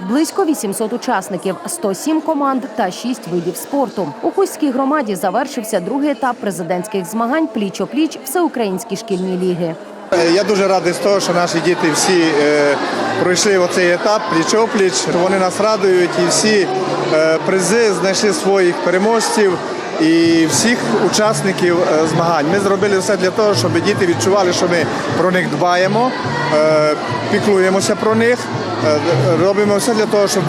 Близько 800 учасників, 107 команд та 6 видів спорту. У Хуській громаді завершився другий етап президентських змагань пліч-опліч всеукраїнські шкільні ліги. Е, Я дуже радий з того, що наші діти всі е, пройшли оцей етап пліч-опліч. Вони нас радують і всі е, призи знайшли своїх переможців і всіх учасників е, змагань. Ми зробили все для того, щоб діти відчували, що ми про них дбаємо, е, піклуємося про них. е, Робимо все для того, щоб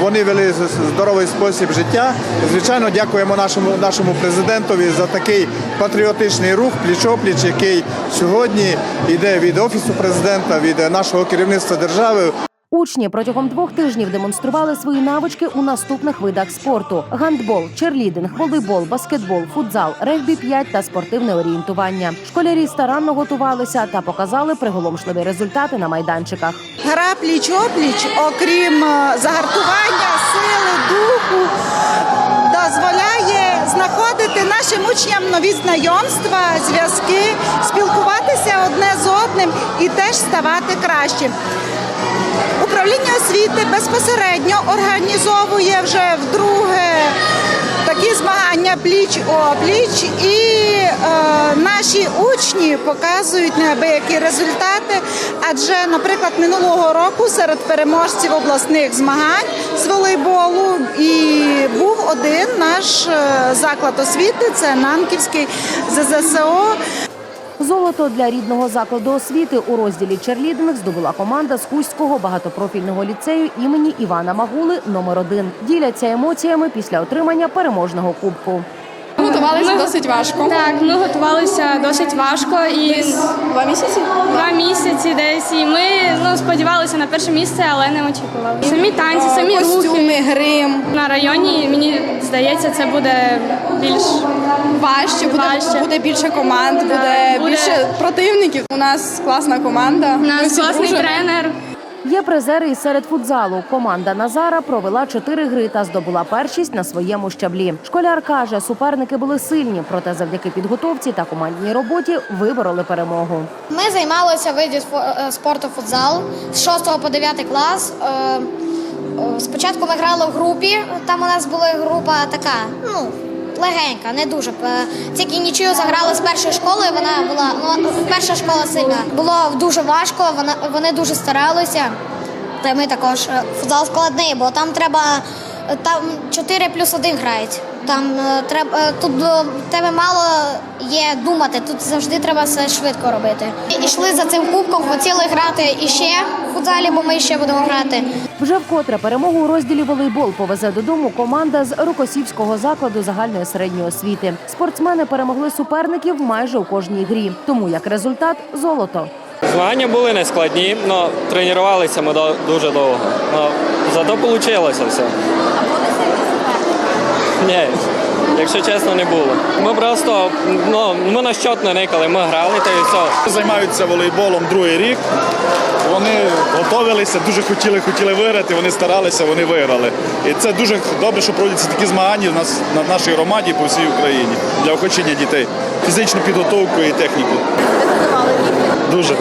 вони вели здоровий спосіб життя. Звичайно, дякуємо нашому нашому президентові за такий патріотичний рух пліч-опліч, який сьогодні йде від офісу президента, від нашого керівництва держави. Учні протягом двох тижнів демонстрували свої навички у наступних видах спорту: гандбол, черлідинг, волейбол, баскетбол, футзал, регбі 5 та спортивне орієнтування. Школярі старанно готувалися та показали приголомшливі результати на майданчиках. Гра пліч-опліч, окрім е, загартування, сили, духу, дозволяє знаходити нашим учням нові знайомства, зв'язки, спілкуватися одне з одним і теж ставати кращим. Управління освіти безпосередньо організовує вже вдруге такі змагання пліч-опліч, і е, наші учні показують неабиякі результати. Адже, наприклад, минулого року серед переможців обласних змагань з волейболу і був один наш е, заклад освіти це Нанківський ЗЗСО. Золото для рідного закладу освіти у розділі черлідинг здобула команда з Хуського багатопрофільного ліцею імені Івана Магули номер 1 Діляться емоціями після отримання переможного кубку. Готувалися досить важко. Так, ми готувалися досить важко і Два місяці. два місяці десь. І ми ну, сподівалися на перше місце, але не очікували. Самі танці, самі рухи Костюми, грим. на районі. Мені здається, це буде більш Важче, буде, Важче. буде більше команд, буде, буде. більше противників. У нас класна команда. у Ми нас класний дружимо. тренер. Є призери і серед футзалу. Команда Назара провела чотири гри та здобула першість на своєму щаблі. Школяр каже, суперники були сильні, проте завдяки підготовці та командній роботі вибороли перемогу. Ми займалися виді е, спорту футзал з 6 по 9 клас. Е, е, Спочатку ми грали в групі, там у нас була група така, ну, легенька, не дуже. Е, Тільки нічию заграли з першої школи, вона була, ну, перша школа сильна. Було дуже важко, вона, вони дуже старалися. Та ми також е, футзал складний, бо там треба е, там 4 плюс 1 грають. Там е, треба е, тут е, тебе мало є думати. Тут завжди треба все швидко робити. І йшли за цим кубком, хотіли грати іще в футзалі, бо ми ще будемо грати. Вже вкотре перемогу у розділі волейбол повезе додому команда з Рукосівського закладу загальної середньої освіти. Спортсмени перемогли суперників майже у кожній грі. Тому як результат золото. Змагання були не складні, але тренувалися ми дуже довго. Но зато вийшло все. Ні, якщо чесно, не було. Ми просто ну, ми на щот не никали, ми грали та і все. Займаються волейболом другий рік. Вони готувалися, дуже хотіли, хотіли виграти, вони старалися, вони виграли. І це дуже добре, що проводяться такі змагання в нас на нашій громаді по всій Україні для охочення дітей. Фізичну підготовку і техніку. Дуже.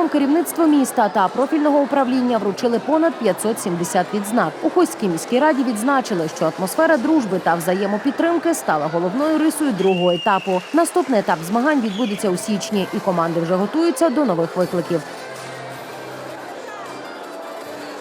Загалом керівництво міста та профільного управління вручили понад 570 відзнак. У Хоській міській раді відзначили, що атмосфера дружби та взаємопідтримки стала головною рисою другого етапу. Наступний етап змагань відбудеться у січні, і команди вже готуються до нових викликів.